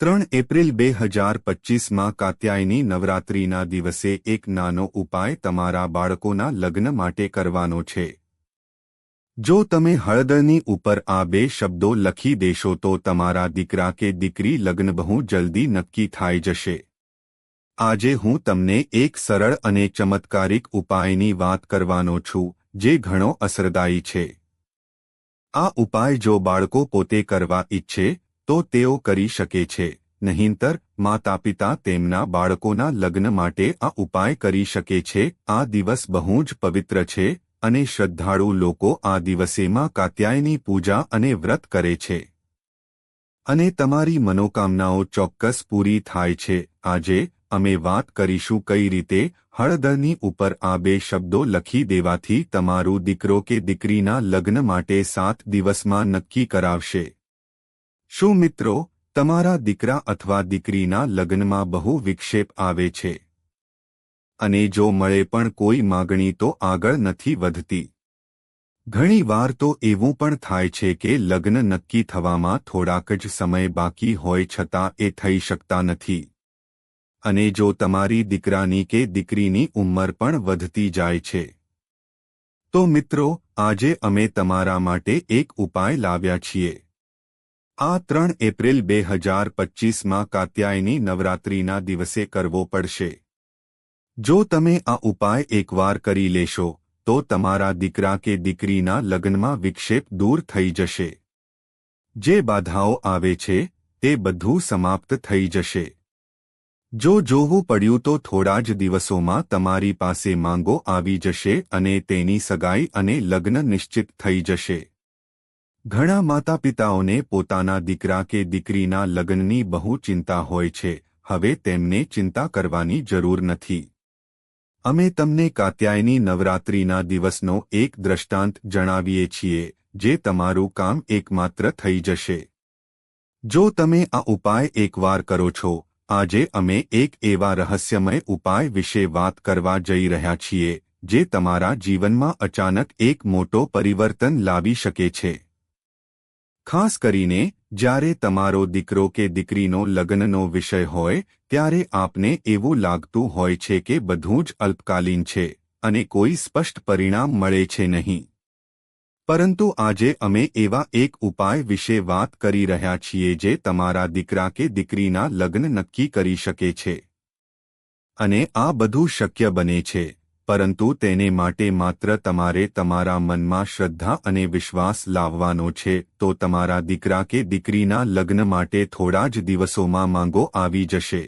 ત્રણ એપ્રિલ બે હજાર પચીસમાં કાત્યાયની નવરાત્રિના દિવસે એક નાનો ઉપાય તમારા બાળકોના લગ્ન માટે કરવાનો છે. જો તમે હળદરની ઉપર આ બે શબ્દો લખી દેશો તો તમારા દીકરા કે દીકરી લગ્ન બહુ જલ્દી નક્કી થઈ જશે. આજે હું તમને એક સરળ અને ચમત્કારિક ઉપાયની વાત કરવાનો છું, જે ઘણો અસરદાયી છે. આ ઉપાય જો બાળકો પોતે કરવા ઈચ્છે તો તેઓ કરી શકે છે. નહીંતર, માતાપિતા તેમના બાળકોના લગ્ન માટે આ ઉપાય કરી શકે છે. આ દિવસ બહુ જ પવિત્ર છે અને શ્રદ્ધાળુ લોકો આ દિવસેમાં કાત્યાયની પૂજા અને વ્રત કરે છે. અને તમારી મનોકામનાઓ ચોક્કસ પૂરી થાય છે. આજે, અમે વાત કરીશું કઈ રીતે હળદરની ઉપર આ બે શબ્દો લખી દેવાથી તમારું દીકરો કે દીકરીના લગ્ન માટે સાત દિવસમાં નક્કી કરાવશે. શું મિત્રો, તમારા દીકરા અથવા દીકરીના લગ્નમાં બહુ વિક્ષેપ આવે છે? અને જો મળે પણ કોઈ માગણી તો આગળ નથી વધતી. ઘણી વાર તો એવું પણ થાય છે કે લગ્ન નક્કી થવામાં થોડાક જ સમય બાકી હોય છતાં એ થઈ શકતા નથી. અને જો તમારી દીકરાની કે દીકરીની ઉંમર પણ વધતી જાય છે. તો મિત્રો, આજે અમે તમારા માટે એક ઉપાય લાવ્યા છીએ. આ ત્રણ એપ્રિલ બે હજાર પચ્ચીસમાં કાત્યાયની નવરાત્રિના દિવસે કરવો પડશે. જો તમે આ ઉપાય એકવાર કરી લેશો, તો તમારા દીકરા કે દીકરીના લગ્નમાં વિક્ષેપ દૂર થઈ જશે. જે બાધાઓ આવે છે, તે બધું સમાપ્ત થઈ જશે. જો જોવું પડ્યું તો થોડા જ દિવસોમાં તમારી પાસે માંગો આવી જશે અને તેની સગાઈ અને લગ્ન નિશ્ચિત થઈ જશે. ઘણા માતાપિતાઓને પોતાના દીકરા કે દીકરીના લગ્નની બહુ ચિંતા હોય છે, હવે તેમને ચિંતા કરવાની જરૂર નથી. અમે તમને કાત્યાયની નવરાત્રિના દિવસનો એક દ્રષ્ટાંત જણાવીએ છીએ, જે તમારું કામ એકમાત્ર થઈ જશે. જો તમે આ ઉપાય એકવાર કરો છો, આજે અમે એક એવા રહસ્યમય ઉપાય વિશે વાત કરવા જઈ રહ્યા છીએ, જે તમારા જીવનમાં અચાનક એક મોટો પરિવર્તન લાવી શકે છે. ખાસ કરીને જ્યારે તમારો દીકરો કે દીકરીનો લગ્નનો વિષય હોય, ત્યારે આપને એવું લાગતું હોય છે કે બધું જ અલ્પકાલીન છે અને કોઈ સ્પષ્ટ પરિણામ મળે છે નહીં. પરંતુ આજે અમે એવા એક ઉપાય વિશે વાત કરી રહ્યા છીએ જે તમારા દીકરા કે દીકરીના લગ્ન નક્કી કરી શકે છે. અને આ બધું શક્ય બને છે. પરંતુ તેને માટે માત્ર તમારે તમારા મનમાં શ્રદ્ધા અને વિશ્વાસ લાવવાનો છે, તો તમારા દીકરા કે દીકરીના લગ્ન માટે થોડા જ દિવસોમાં માંગો આવી જશે.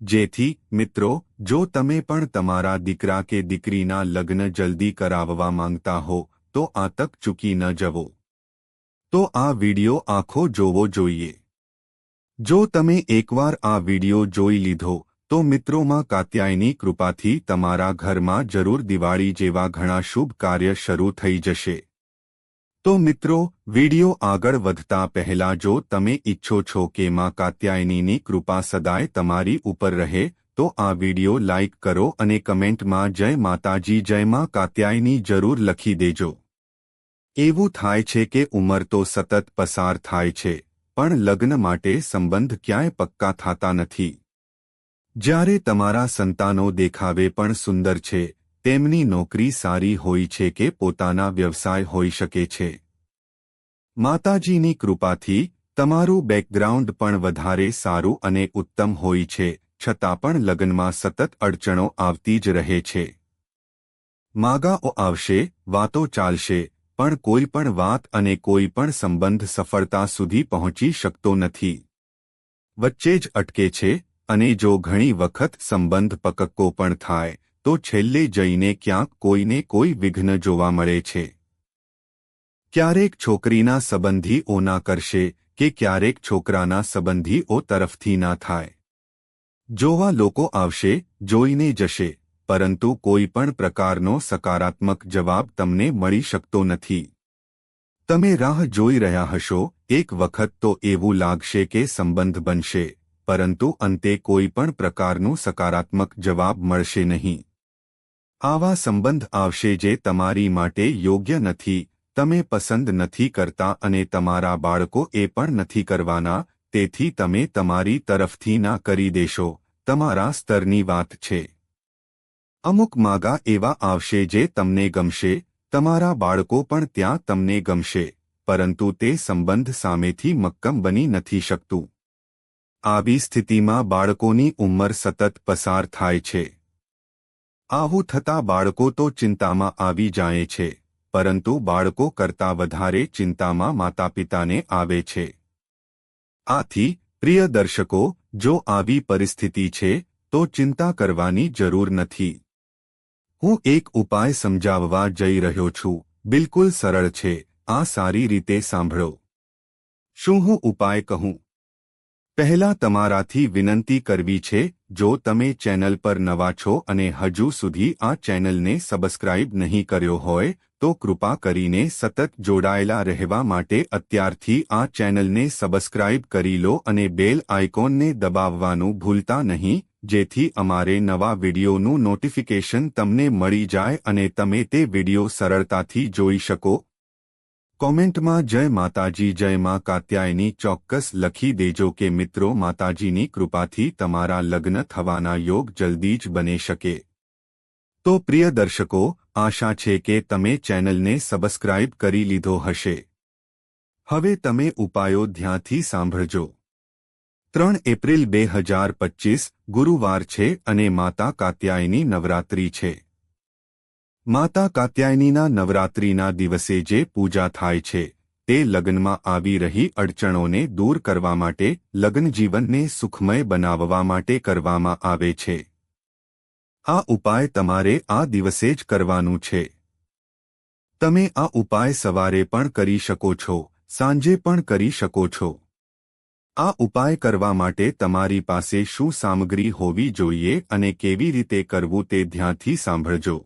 જેથી, મિત્રો, જો તમે પણ તમારા દીકરા કે દીકરીના લગ્ન જલ્દી કરાવવા માંગતા હો, તો આ તક ચૂકી ન જવો. તો આ વિડિયો આખો જોવો જોઈએ. જો તમે એકવાર આ વિડિયો જોઈ લીધો તો મિત્રોમાં કાત્યાયની કૃપાથી તમારા ઘરમાં જરૂર દિવાળી જેવા ઘણા શુભ કાર્ય શરૂ થઈ જશે. તો મિત્રો, વિડિયો આગળ વધતા પહેલા જો તમે ઈચ્છો છો કે માં કાત્યાયનીની કૃપા સદાય તમારી ઉપર રહે, તો આ વિડિયો લાઇક કરો અને કમેન્ટમાં જય માતાજી, જય માં કાત્યાયની જરૂર લખી દેજો. એવું થાય છે કે ઉંમર તો સતત પસાર થાય છે, પણ લગ્ન માટે સંબંધ ક્યાંય પક્કા થતા નથી. જ્યારે તમારા સંતાનો દેખાવે પણ સુંદર છે, તેમની નોકરી સારી હોય છે કે પોતાના વ્યવસાય હોઈ શકે છે. માતાજીની કૃપાથી તમારું બેકગ્રાઉન્ડ પણ વધારે સારું અને ઉત્તમ હોય છે, છતાં પણ લગ્નમાં સતત અડચણો આવતી જ રહે છે. માગાઓ આવશે, વાતો ચાલશે, પણ કોઈ પણ વાત અને કોઈ પણ સંબંધ સફળતા સુધી પહોંચી શકતો નથી. વચ્ચે જ અટકે છે અને જો ઘણી વખત સંબંધ પકક્કો પણ થાય, તો છેલ્લે જઈને ક્યાંક કોઈને કોઈ વિઘ્ન જોવા મળે છે. ક્યારેક છોકરીના સંબંધીઓ ના કરશે કે ક્યારેક છોકરાના સંબંધીઓ તરફથી ના થાય. જોવા લોકો આવશે, જોઈને જશે, પરંતુ કોઈ પણ પ્રકારનો સકારાત્મક જવાબ તમને મળી શકતો નથી. તમે રાહ જોઈ રહ્યા હશો, એક વખત તો એવું લાગશે કે સંબંધ બનશે. પરંતુ અંતે કોઈ પણ પ્રકારનું સકારાત્મક જવાબ મળશે નહીં. આવા સંબંધ આવશે જે તમારી માટે યોગ્ય નથી, તમે પસંદ નથી કરતા અને તમારા બાળકો એ પણ નથી કરવાના, તેથી તમે તમારી તરફથી ના કરી દેશો, તમારા સ્તરની વાત છે. અમુક માગા એવા આવશે જે તમને ગમશે, તમારા બાળકો પણ ત્યાં તમને ગમશે, પરંતુ તે સંબંધ સામેથી મક્કમ બની નથી શકતું. આવી સ્થિતિમાં બાળકોની ઉંમર સતત પસાર થાય છે. આવું થતાં બાળકો તો ચિંતામાં આવી જાય છે, પરંતુ બાળકો કરતાં વધારે ચિંતામાં માતાપિતાને આવે છે. આથી, પ્રિય દર્શકો, જો આવી પરિસ્થિતિ છે, તો ચિંતા કરવાની જરૂર નથી. હું એક ઉપાય સમજાવવા જઈ રહ્યો છું, બિલકુલ સરળ છે, આ સારી રીતે સાંભળો. શું હું ઉપાય કહું? પહેલા તમારાથી વિનંતી કરવી છે, જો તમે ચેનલ પર નવા છો અને હજુ સુધી આ ચેનલને સબસ્ક્રાઇબ નહીં કર્યો હોય, તો કૃપા કરીને સતત જોડાયેલા રહેવા માટે અત્યારથી આ ચેનલને સબસ્ક્રાઇબ કરી લો અને બેલ આઇકોનને દબાવવાનું ભૂલતા નહીં, જેથી અમારે નવા વિડિયોનું નોટિફિકેશન તમને મળી જાય અને તમે તે વીડિયો સરળતાથી જોઈ શકો કોમેન્ટમાં જય માતાજી, જય માં કાત્યાયની ચોક્કસ લખી દેજો કે મિત્રો, માતાજીની કૃપાથી તમારા લગ્ન થવાના યોગ જલ્દી જ બની શકે. તો પ્રિય દર્શકો, આશા છે કે તમે ચેનલને સબસ્ક્રાઇબ કરી લીધો હશે. હવે તમે ઉપાયો ધ્યાનથી સાંભળજો. ત્રણ એપ્રિલ બે હજાર પચીસ ગુરુવાર છે અને માતા કાત્યાયની નવરાત્રી છે. માતા કાત્યાયનીના નવરાત્રિના દિવસે જે પૂજા થાય છે, તે લગ્નમાં આવી રહી અડચણોને દૂર કરવા માટે લગ્ન જીવનને સુખમય બનાવવા માટે કરવામાં આવે છે. આ ઉપાય તમારે આ દિવસે જ કરવાનું છે. તમે આ ઉપાય સવારે પણ કરી શકો છો, સાંજે પણ કરી શકો છો. આ ઉપાય કરવા માટે તમારી પાસે શું સામગ્રી હોવી જોઈએ અને કેવી રીતે કરવું તે ધ્યાનથી સાંભળજો.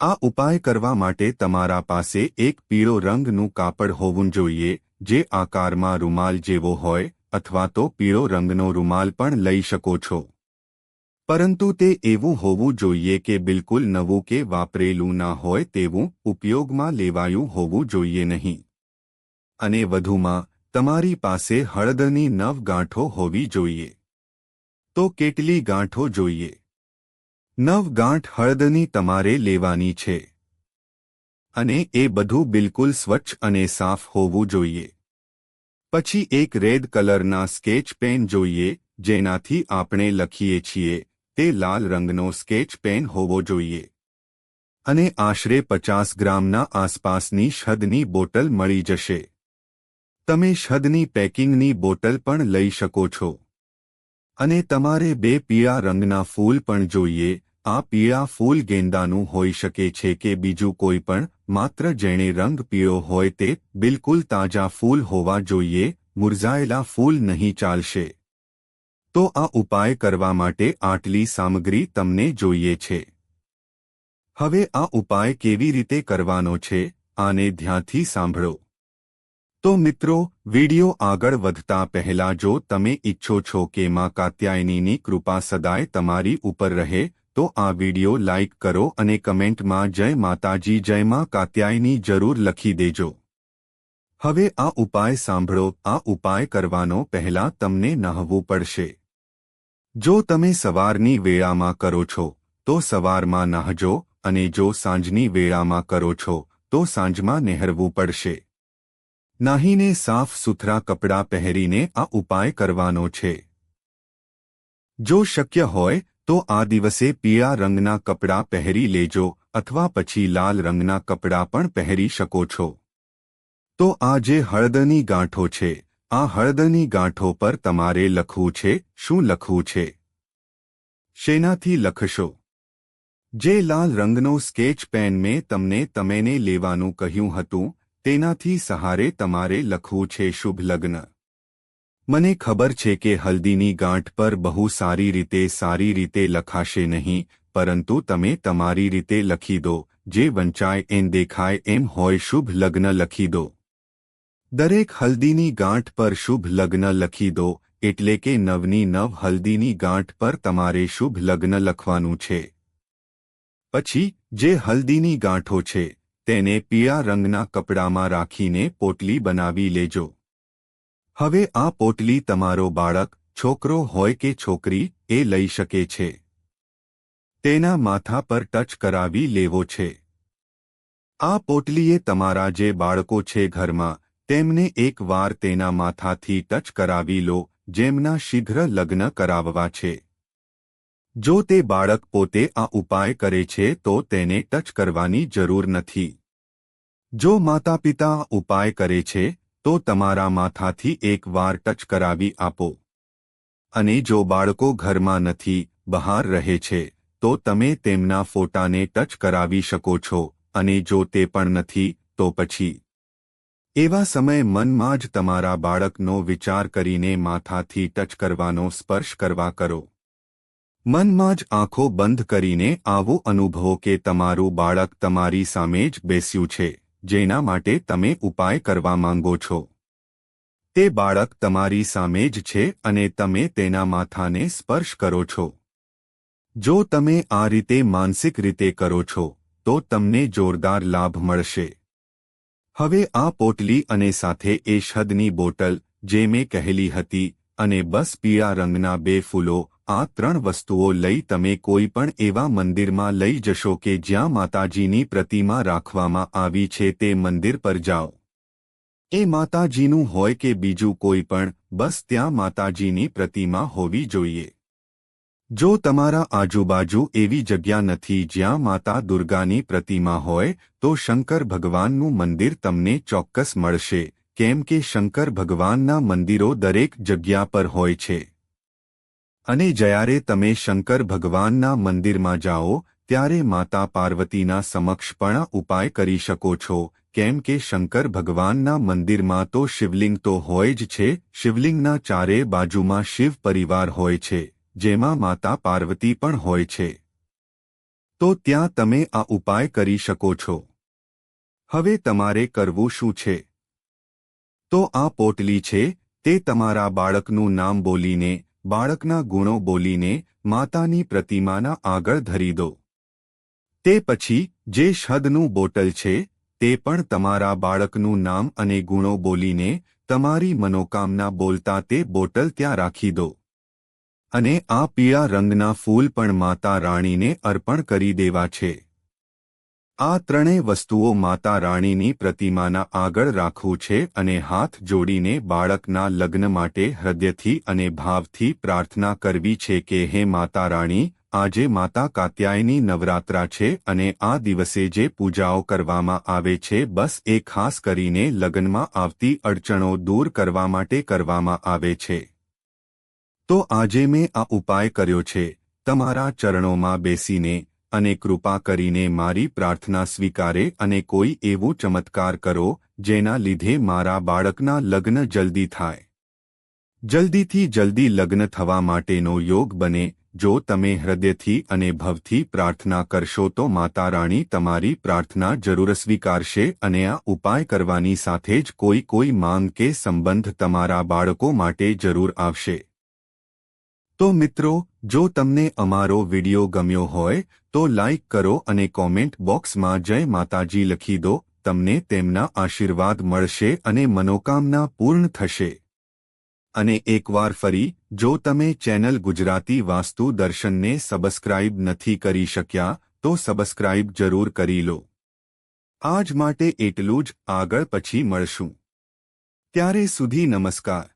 આ ઉપાય કરવા માટે તમારા પાસે એક પીળો રંગનું કાપડ હોવું જોઈએ, જે આકારમાં રૂમાલ જેવો હોય, અથવા તો પીળો રંગનો રૂમાલ પણ લઈ શકો છો. પરંતુ તે એવું હોવું જોઈએ કે બિલકુલ નવું કે વાપરેલું ના હોય તેવું ઉપયોગમાં લેવાયું હોવું જોઈએ નહીં. અને વધુમાં, તમારી પાસે હળદરની નવ ગાંઠો હોવી જોઈએ. તો કેટલી ગાંઠો જોઈએ? નવ ગાંઠ હળદની તમારે લેવાની છે. અને એ બધું બિલકુલ સ્વચ્છ અને સાફ હોવું જોઈએ. પછી એક રેડ કલરના સ્કેચ પેન જોઈએ, જેનાથી આપણે લખીએ છીએ, તે લાલ રંગનો સ્કેચ પેન હોવો જોઈએ. અને આશરે પચાસ ગ્રામના આસપાસની શદની બોટલ મળી જશે. તમે શદની પેકિંગની બોટલ પણ લઈ શકો છો. અને તમારે બે પીળા રંગના ફૂલ પણ જોઈએ આ પીળા ફૂલ ગેંદાનું હોઈ શકે છે કે બીજું કોઈ પણ, માત્ર જેણે રંગ પીળો હોય તે, બિલકુલ તાજા ફૂલ હોવા જોઈએ, મુરઝાયેલા ફૂલ નહીં ચાલશે. તો આ ઉપાય કરવા માટે આટલી સામગ્રી તમને જોઈએ છે. હવે આ ઉપાય કેવી રીતે કરવાનો છે, આને ધ્યાનથી સાંભળો. તો મિત્રો, વિડિયો આગળ વધતા પહેલા જો તમે ઈચ્છો છો કે માં કાત્યાયનીની કૃપા સદાય તમારી ઉપર રહે તો આ વિડિયો લાઇક કરો અને કમેન્ટમાં જય માતાજી, જય માં કાત્યાયની જરૂર લખી દેજો. હવે આ ઉપાય સાંભળો. આ ઉપાય કરવાનો પહેલા તમને નહાવવું પડશે. જો તમે સવારની વેળામાં કરો છો, તો સવારમાં નહાજો અને જો સાંજની વેળામાં કરો છો, તો સાંજમાં નહેરવું પડશે. નાહીને સાફ સુથરા કપડાં પહેરીને આ ઉપાય કરવાનો છે. જો શક્ય હોય તો આ દિવસે પીળા રંગના કપડાં પહેરી લેજો અથવા પછી લાલ રંગના કપડાં પણ પહેરી શકો છો. તો આ જે હળદની ગાંઠો છે, આ હળદની ગાંઠો પર તમારે લખવું છે, શું લખવું છે? શેનાથી લખશો? જે લાલ રંગનો સ્કેચ પેન મેં તમને તમેને લેવાનું કહ્યું હતું, તેનાથી સહારે તમારે લખવું છે શુભ લગ્ન. મને ખબર છે કે હલ્દીની ગાંઠ પર બહુ સારી રીતે સારી રીતે લખાશે નહીં, પરંતુ તમે તમારી રીતે લખી દો, જે વંચાય એમ દેખાય એમ હોય શુભ લગ્ન લખી દો. દરેક હલ્દીની ગાંઠ પર શુભ લગ્ન લખી દો, એટલે કે નવની નવ હલ્દીની ગાંઠ પર તમારે શુભ લગ્ન લખવાનું છે. પછી, જે હલ્દીની ગાંઠો છે, તેને પીળા રંગના કપડામાં રાખીને પોટલી બનાવી લેજો. હવે આ પોટલી તમારો બાળક, છોકરો હોય કે છોકરી, એ લઈ શકે છે. તેના માથા પર ટચ કરાવી લેવો છે. આ પોટલીએ તમારા જે બાળકો છે ઘરમાં, તેમને એકવાર તેના માથાથી ટચ કરાવી લો, જેમના શીઘ્ર લગ્ન કરાવવા છે. જો તે બાળક પોતે આ ઉપાય કરે છે તો તેને ટચ કરવાની જરૂર નથી. જો માતા પિતા ઉપાય કરે છે તો તમારા માથાથી એકવાર ટચ કરાવી આપો. અને જો બાળકો ઘરમાં નથી, બહાર રહે છે, તો તમે તેમના ફોટાને ટચ કરાવી શકો છો, અને જો તે પણ નથી, તો પછી. એવા સમય મનમાં જ તમારા બાળકનો વિચાર કરીને માથાથી ટચ કરવાનો સ્પર્શ કરવા કરો. મનમાં જ આંખો બંધ કરીને આવો અનુભવો કે તમારું બાળક તમારી સામે જ બેસ્યું છે. જેના માટે તમે ઉપાય કરવા માંગો છો. તે બાળક તમારી સામે જ છે અને તમે તેના માથાને સ્પર્શ કરો છો. જો તમે આ રીતે માનસિક રીતે કરો છો, તો તમને જોરદાર લાભ મળશે. હવે આ પોટલી અને સાથે એ શદની બોટલ, જે મેં કહેલી હતી, અને બસ પીળા રંગના બે ફૂલો આ ત્રણ વસ્તુઓ લઈ તમે કોઈ પણ એવા મંદિરમાં લઈ જશો કે જ્યાં માતાજીની પ્રતિમા રાખવામાં આવી છે તે મંદિર પર જાઓ. એ માતાજીનું હોય કે બીજું કોઈ પણ, બસ ત્યાં માતાજીની પ્રતિમા હોવી જોઈએ. જો તમારા આજુબાજુ એવી જગ્યા નથી જ્યાં માતા દુર્ગાની પ્રતિમા હોય, તો શંકર ભગવાનનું મંદિર તમને ચોક્કસ મળશે, કેમ કે શંકર ભગવાનના મંદિરો દરેક જગ્યા પર હોય છે. અને જ્યારે તમે શંકર ભગવાનના મંદિરમાં જાઓ, ત્યારે માતા પાર્વતીના સમક્ષ પણ ઉપાય કરી શકો છો, કેમ કે શંકર ભગવાનના મંદિરમાં તો શિવલિંગ તો હોય જ છે, શિવલિંગના ચારે બાજુમાં શિવ પરિવાર હોય છે, જેમાં માતા પાર્વતી પણ હોય છે. તો ત્યાં તમે આ ઉપાય કરી શકો છો. હવે તમારે કરવું શું છે? તો આ પોટલી છે, તે તમારા બાળકનું નામ બોલીને બાળકના ગુણો બોલીને માતાની પ્રતિમાના આગળ ધરી દો. તે પછી જે શદનું બોટલ છે, તે પણ તમારા બાળકનું નામ અને ગુણો બોલીને તમારી મનોકામના બોલતા તે બોટલ ત્યાં રાખી દો. અને આ પીળા રંગના ફૂલ પણ માતા રાણીને અર્પણ કરી દેવા છે. આ ત્રણેય વસ્તુઓ માતા રાણીની પ્રતિમાના આગળ રાખવું છે અને હાથ જોડીને બાળકના લગ્ન માટે હૃદયથી અને ભાવથી પ્રાર્થના કરવી છે કે હે માતા રાણી, આજે માતા કાત્યાયની નવરાત્રા છે અને આ દિવસે જે પૂજાઓ કરવામાં આવે છે બસ એ ખાસ કરીને લગ્નમાં આવતી અડચણો દૂર કરવા માટે કરવામાં આવે છે. તો આજે મેં આ ઉપાય કર્યો છે. તમારા ચરણોમાં બેસીને અને કૃપા કરીને મારી પ્રાર્થના સ્વીકારે અને કોઈ એવું ચમત્કાર કરો, જેના લીધે મારા બાળકના લગ્ન જલ્દી થાય. જલ્દીથી જલ્દી લગ્ન થવા માટેનો યોગ બને, જો તમે હૃદયથી અને ભવથી પ્રાર્થના કરશો તો માતા રાણી તમારી પ્રાર્થના જરૂર સ્વીકારશે અને આ ઉપાય કરવાની સાથે જ કોઈ કોઈ માંગ કે સંબંધ તમારા બાળકો માટે જરૂર આવશે. તો મિત્રો, જો તમને અમારો વિડિયો ગમ્યો હોય, તો લાઇક કરો અને કોમેન્ટ બોક્સમાં જય માતાજી લખી દો, તમને તેમના આશીર્વાદ મળશે અને મનોકામના પૂર્ણ થશે. અને એકવાર ફરી, જો તમે ચેનલ ગુજરાતી વાસ્તુ દર્શનને સબસ્ક્રાઇબ નથી કરી શક્યા, તો સબસ્ક્રાઇબ જરૂર કરી લો. આજ માટે એટલું જ, આગળ પછી મળશું. ત્યારે સુધી નમસ્કાર.